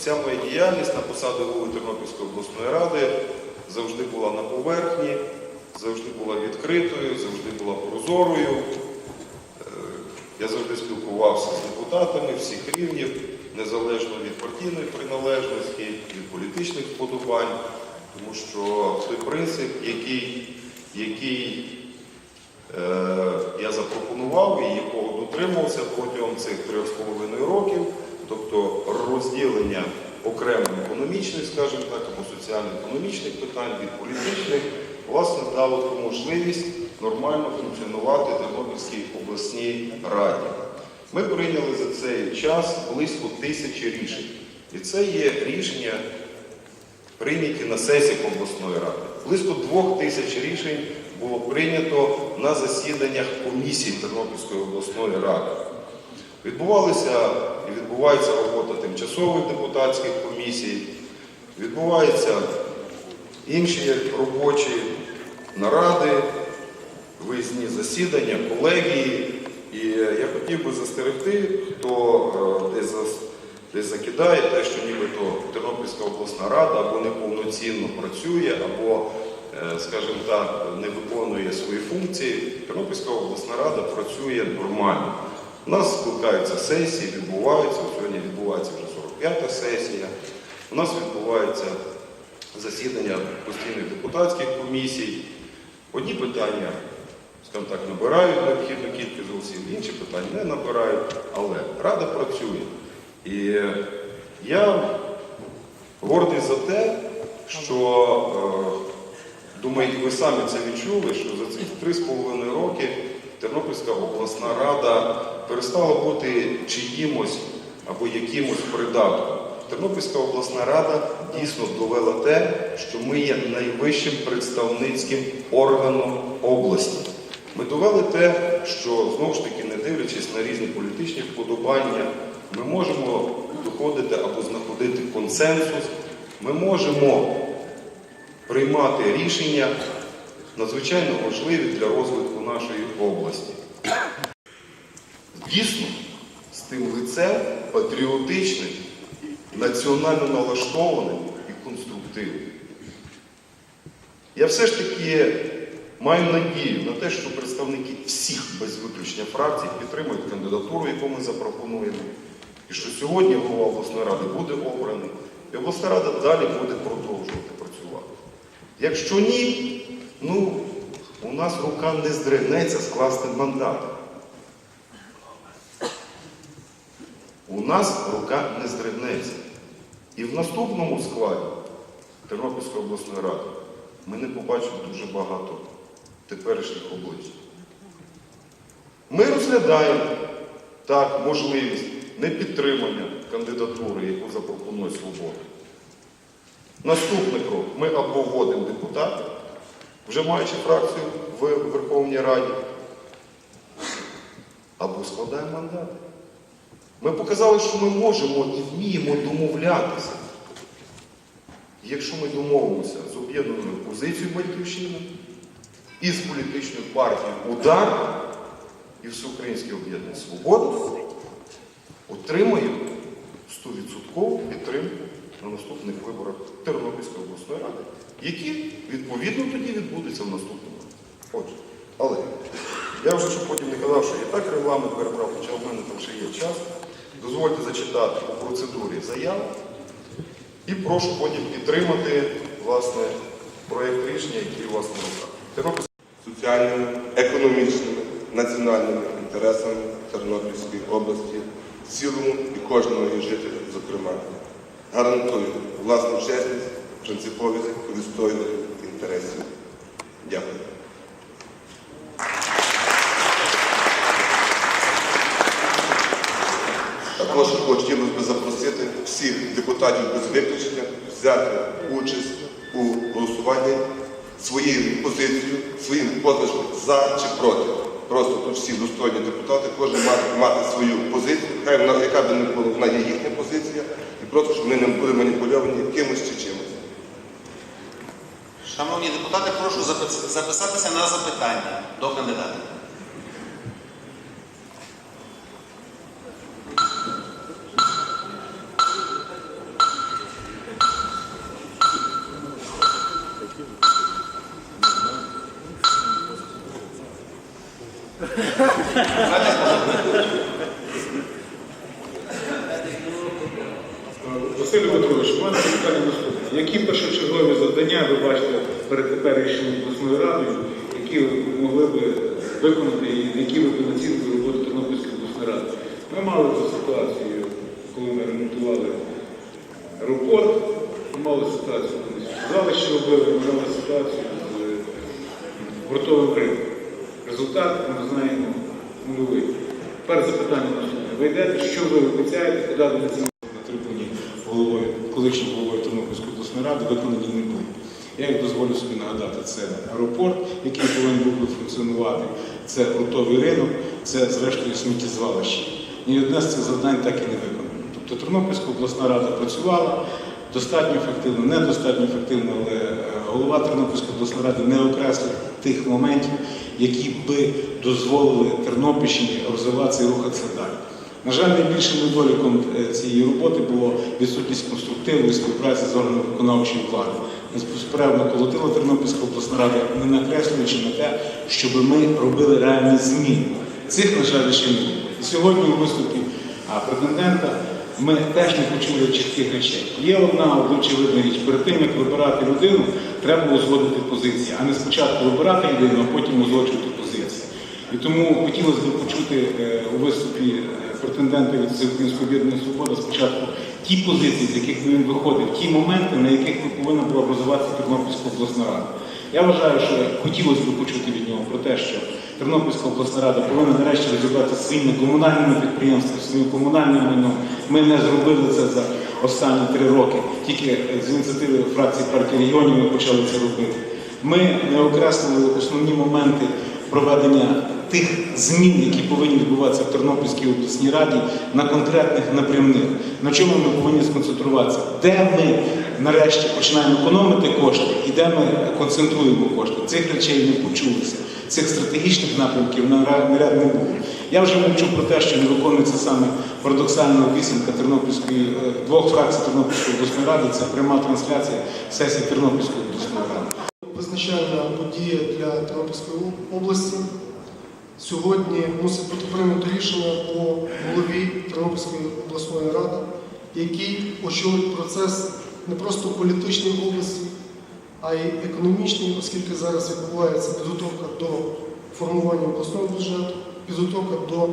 вся моя діяльність на посаді голови Тернопільської обласної ради завжди була на поверхні, завжди була відкритою, завжди була прозорою. Е, Я завжди спілкувався з депутатами всіх рівнів, незалежно від партійної приналежності, від політичних вподобань, тому що той принцип, який, який е, я запропонував і якого дотримався протягом цих трьох з половиною років, тобто розділення окремо економічних, скажімо так, або соціально-економічних питань від політичних, власне, дало можливість нормально функціонувати Тернопільській обласній раді. Ми прийняли за цей час близько тисячі рішень. І це є рішення прийняті на сесіях обласної ради. Близько двох тисяч рішень було прийнято на засіданнях комісій Тернопільської обласної ради. Відбувалися відбувається робота тимчасових депутатських комісій, відбуваються інші робочі наради, виїзні засідання, колегії. І я хотів би застерегти, хто е, десь, десь закидає те, що нібито Тернопільська обласна рада або неповноцінно працює, або, е, скажімо так, не виконує свої функції. Тернопільська обласна рада працює нормально. У нас скликаються сесії, відбуваються. Сьогодні відбувається вже 45-та сесія. У нас відбуваються засідання постійних депутатських комісій. Одні питання, скажімо так, набирають необхідну кількість голосів, інші питання не набирають, але Рада працює. І я гордий за те, що, е, думаю, ви самі це відчули, що за ці три з половиною роки Тернопільська обласна рада перестала бути чиїмось або якимось придатком. Тернопільська обласна рада дійсно довела те, що ми є найвищим представницьким органом області. Ми довели те, що знову ж таки, не дивлячись на різні політичні вподобання, ми можемо доходити або знаходити консенсус, ми можемо приймати рішення надзвичайно важливі для розвитку нашої області. Дійсно, з лицем патріотичним, національно налаштованим і конструктивним. Я все ж таки маю надію на те, що представники всіх без виключення фракцій підтримують кандидатуру, яку ми запропонуємо, і що сьогодні голова обласної ради буде обраний, і обласна рада далі буде продовжувати працювати. Якщо ні, ну, у нас рука не здригнеться скласти мандат. У нас рука не здригнеться. І в наступному складі Тернопільської обласної ради ми не побачимо дуже багато теперішніх облич. Ми розглядаємо так можливість непідтримання кандидатури, яку запропонує Свобода. Наступний крок. Ми або вводимо депутата, вже маючи фракцію в Верховній Раді, або складаємо мандати. Ми показали, що ми можемо і вміємо домовлятися. Якщо ми домовимося з об'єднаною позицією Батьківщини і з політичною партією Удар і Всеукраїнське об'єднання Свобода, отримаємо 100% підтримку на наступних виборах Тернопільської обласної ради, які відповідно тоді відбудуться в наступному році. Але я вже щоб потім не казав, що я так регламент перебрав, хоча в мене там ще є час. Дозвольте зачитати по процедурі заяву і прошу потім підтримати власне, проєкт рішення, який у вас на руках. Соціальними, економічними, національними інтересами Тернопільської області в цілому і кожного її жителя, зокрема. Гарантую власну чесність, принциповість відстоювання інтересів. Дякую. Також хотілося б запросити всіх депутатів без виключення взяти участь у голосуванні своєю позицією, своїм позначком за чи проти. Просто тут всі достойні депутати, кожен має мати свою позицію, хай вона, яка би не була, вона є їхня позиція, і просто щоб ми не були маніпульовані кимось чи чимось. Шановні депутати, прошу запис- записатися на запитання до кандидата. Василь Петрович, у мене питання наступне. Які першочергові завдання ви бачите перед теперішньою обласною радою, які ви могли б виконати і які ви б націнили роботу Тернопільської обласної ради? Ми мали цю ситуацію, коли ми ремонтували аеропорт, ми мали ситуацію, коли сказали, що робили, ми мали ситуацію з портовим ринком. Результат, ми знаємо, нульовий. Тепер запитання наступне. Ви йдете, що ви обіцяєте, куди ви націнили? на трибуні головою, колишнім головою Тернопільської обласної ради виконані не були. Я їх дозволю собі нагадати, це аеропорт, який повинен був функціонувати, це портовий ринок, це зрештою сміттєзвалище. Ні одне з цих завдань так і не виконано. Тобто Тернопільська обласна рада працювала достатньо ефективно, недостатньо ефективно, але е, голова Тернопільської обласної ради не окреслив тих моментів, які би дозволили Тернопільщині розвиватися і рухатися далі. На жаль, найбільшим недоліком е, цієї роботи було відсутність конструктивної співпраці з органами виконавчої влади. Безперервно колотила Тернопільська обласна рада, не накреслюючи на те, щоб ми робили реальні зміни. Цих, на жаль, ще не. І сьогодні у виступі претендента ми теж не почули чітких речей. Є одна очевидна річ. Перед тим, як вибирати людину, треба узгодити позиції, а не спочатку вибирати людину, а потім узгоджувати позиції. І тому хотілося б почути е, у виступі е, претендента від Всеукраїнської об'єднаної свободи спочатку ті позиції, з яких він виходив, ті моменти, на яких повинна була базуватися Тернопільська обласна рада. Я вважаю, що хотілося б почути від нього про те, що Тернопільська обласна рада повинна нарешті розібратися своїми комунальними підприємствами, своїм комунальним майном. Ми не зробили це за останні три роки. Тільки з ініціативи фракції партії регіонів ми почали це робити. Ми не окреслили основні моменти проведення тих змін, які повинні відбуватися в Тернопільській обласній раді на конкретних напрямних. На чому ми повинні сконцентруватися? Де ми нарешті починаємо економити кошти і де ми концентруємо кошти? Цих речей не почулося. Цих стратегічних напрямків наряд не було. Я вже мовчу про те, що не виконується саме парадоксальна обіцянка Тернопільської е, двох фракцій Тернопільської обласної ради. Це пряма трансляція сесії Тернопільської обласної ради. Визначальна подія для Тернопільської області. Сьогодні мусить бути прийнято рішення по голові Тернопільської обласної ради, який очолить процес не просто в області, а й економічний, оскільки зараз відбувається підготовка до формування обласного бюджету, підготовка до,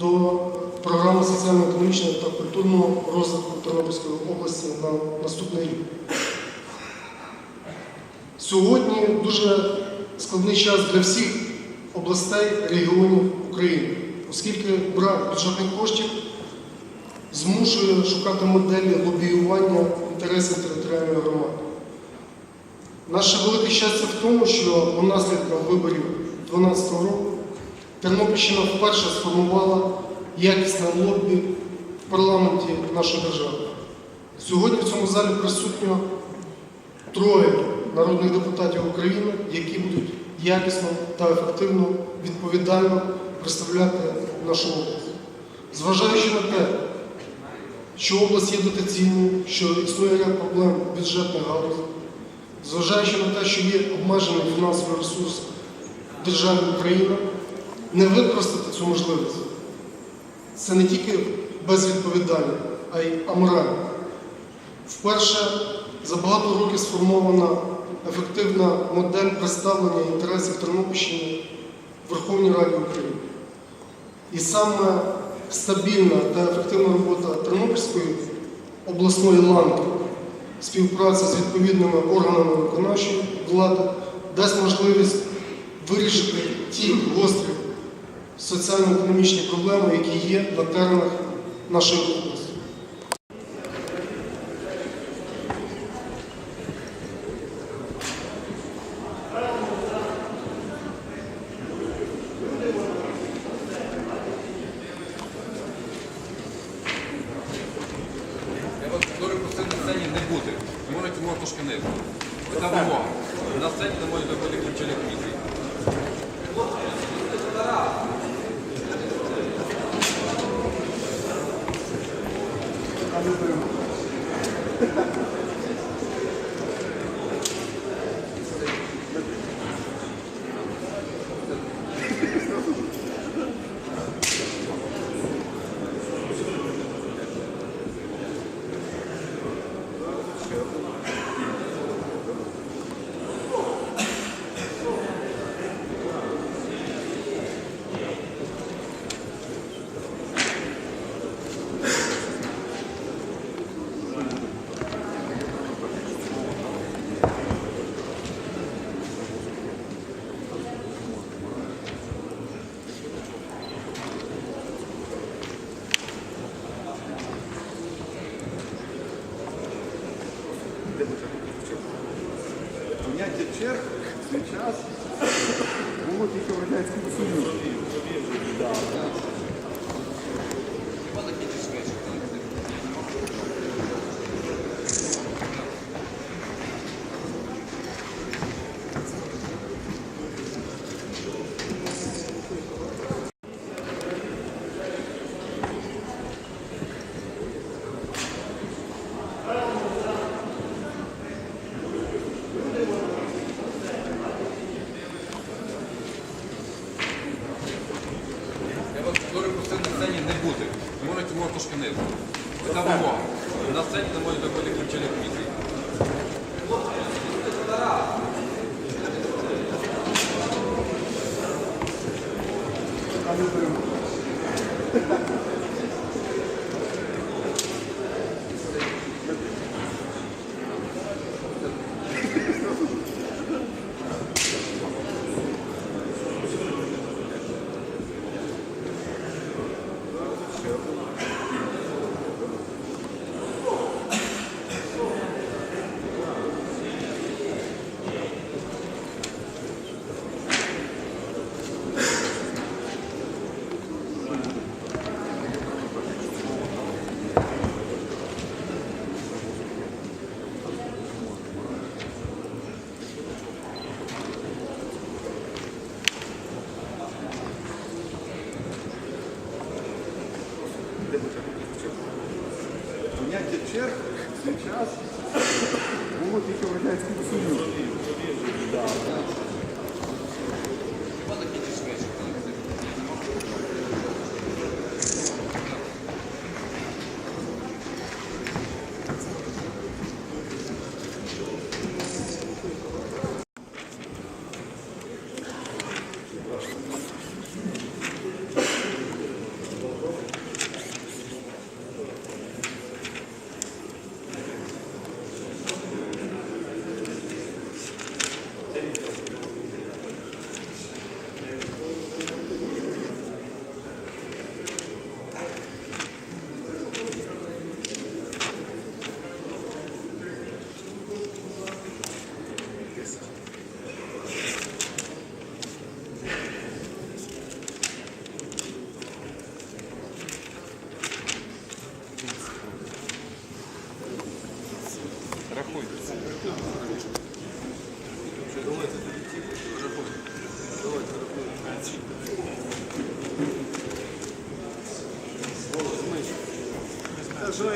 до програми соціально-економічного та культурного розвитку Тернопільської області на наступний рік. Сьогодні дуже складний час для всіх областей, регіонів України, оскільки брак бюджетних коштів змушує шукати моделі лобіювання інтересів територіальної громади. Наше велике щастя в тому, що наслідком виборів 2012 року Тернопільщина вперше сформувала якісне лобі в парламенті нашої держави. Сьогодні в цьому залі присутньо троє народних депутатів України, які будуть якісно та ефективно, відповідально представляти нашу область. Зважаючи на те, що область є дотаційною, що існує ряд проблем бюджетних галузей, зважаючи на те, що є обмежений фінансовий ресурс держави Україна, не використати цю можливість. Це не тільки безвідповідально, а й аморально. Вперше за багато років сформована ефективна модель представлення інтересів Тернопільщини в Верховній Раді України. І саме стабільна та ефективна робота Тернопільської обласної ланки, співпраця з відповідними органами виконавчої влади дасть можливість вирішити ті гострі соціально-економічні проблеми, які є на теренах нашої області. Я вас дуже просив на сцені не бути. Можете можна трошки нижче. Це вимога. На сцені не можете бути ключові квіти. Поняття черг свій час було тільки в Радянському Союзі. Я вас дуже просив на сцені не бути. Можете Це вимога. На сцені Поняття черг в свій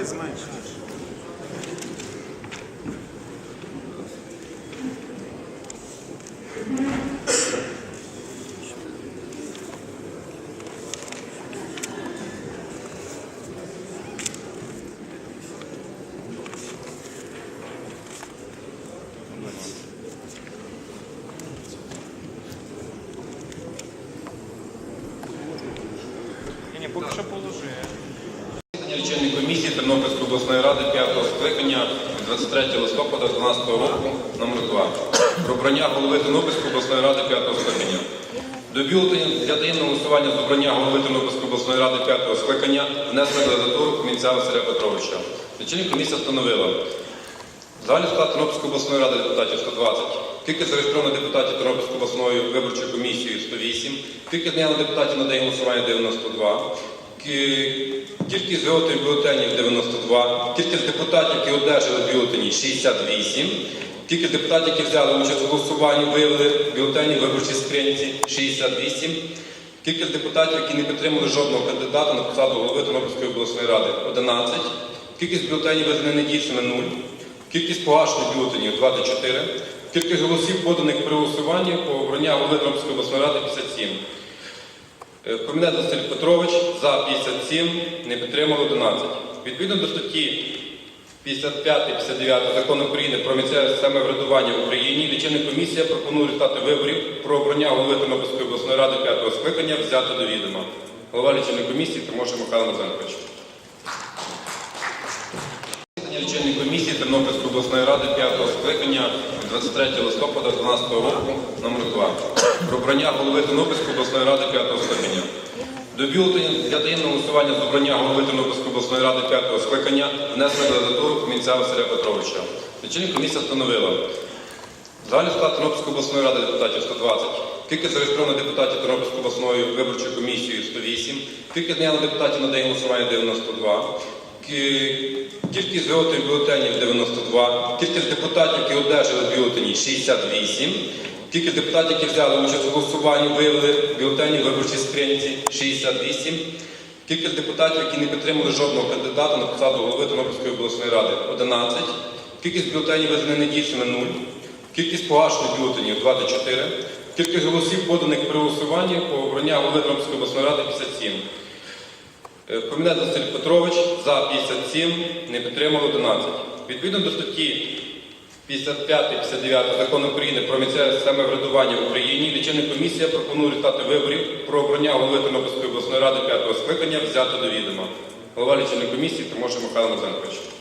час було тільки в Радянському Союзі. Ні, ні, поки що положи. Обласної ради 5 скликання від 23 листопада 2012 року номер 2 про обрання голови Тернопільської обласної ради 5 скликання. До бюлетеня для таємного голосування з обрання голови Тернопільської обласної ради 5 скликання внесли кандидатуру Комінця Василя Петровича. Лічильник комісія встановила. Залі склад Тернопільської обласної ради депутатів 120, кількість зареєстрованих депутатів Тернопільської обласної виборчої комісії 108, кількість наявних депутатів на день голосування 92, кі- кількість виготовлених бюлетенів 92, кількість депутатів, які одержали бюлетені 68, кількість депутатів, які взяли участь у голосуванні, виявили бюлетені в виборчій скринці 68, кількість депутатів, які не підтримали жодного кандидата на посаду голови Тернопільської обласної ради 11, кількість бюлетенів визнаних недійсними 0, Кількість погашених бюлетенів 24. Кількість голосів поданих при голосуванні по обрання голови Тернопільської обласної ради 57. Е, Комінет Василь Петрович за 57, не підтримали 11. Відповідно до статті 55-59 Закону України про місцеве самоврядування в Україні, лічильна комісія пропонує результати виборів про обрання голови Тернопільської обласної ради 5 скликання взяти до відома. Голова лічильної комісії Тимоша Михайло Назаркович. Засідання лічильної комісії Тернопільської обласної ради 5 скликання 23 листопада 2012 року номер 2 про обрання голови Тернопільської обласної ради 5 скликання. До бюлетеня для таємного голосування з обрання голови Тернопільської обласної ради 5 скликання внесли кандидатуру Комінця Василя Петровича. Лічильна комісія встановила. Залі склад Тернопільської обласної ради депутатів 120, кількість зареєстрованих депутатів Тернопільської обласної виборчої комісії 108, кількість наявних депутатів на день голосування 92, кі- кількість виготовлених бюлетенів 92, кількість депутатів, які одержали бюлетені 68, кількість депутатів, які взяли участь у голосуванні, виявили бюлетені в виборчій скринці 68, кількість депутатів, які не підтримали жодного кандидата на посаду голови Тернопільської обласної ради 11, кількість бюлетенів визнаних недійсними 0, Кількість погашених бюлетенів 24. Кількість голосів поданих при голосуванні по обрання голови Тернопільської обласної ради 57. Е, Комінет Василь Петрович за 57, не підтримали 11. Відповідно до статті 55-59 Закону України про місцеве самоврядування в Україні, лічильна комісія пропонує результати виборів про обрання голови Тернопільської обласної ради 5 скликання взяти до відома. Голова лічильної комісії Тимоша Михайло Мазенкович.